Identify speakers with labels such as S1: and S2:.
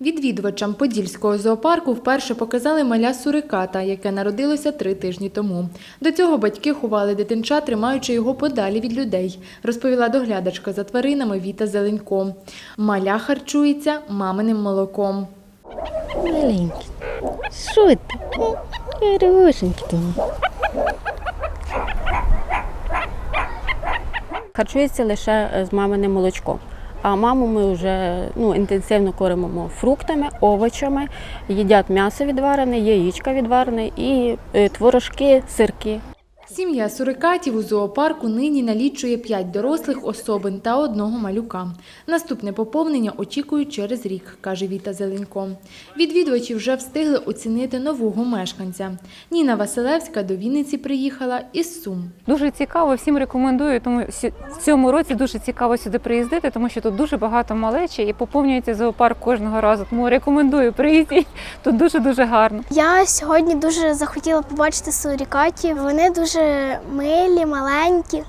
S1: Відвідувачам Подільського зоопарку вперше показали маля суриката, яке народилося три тижні тому. До цього батьки ховали дитинча, тримаючи його подалі від людей, розповіла доглядачка за тваринами Віта Зеленько. Маля харчується маминим молоком.
S2: Маленький. Що ти? Харчується лише з маминим молочком. А маму ми вже ну, інтенсивно кормимо фруктами, овочами, їдять м'ясо відварене, яєчка відварене і е, творожки, сирки.
S1: Сім'я сурикатів у зоопарку нині налічує 5 дорослих особин та одного малюка. Наступне поповнення очікують через рік, каже Віта Зеленько. Відвідувачі вже встигли оцінити нового мешканця. Ніна Василевська до Вінниці приїхала із Сум.
S3: Дуже цікаво, всім рекомендую. Тому в цьому році дуже цікаво сюди приїздити, тому що тут дуже багато малечі і поповнюється зоопарк кожного разу. Тому рекомендую приїздіть. Тут дуже дуже гарно.
S4: Я сьогодні дуже захотіла побачити сурікатів. Вони дуже милі, маленькі.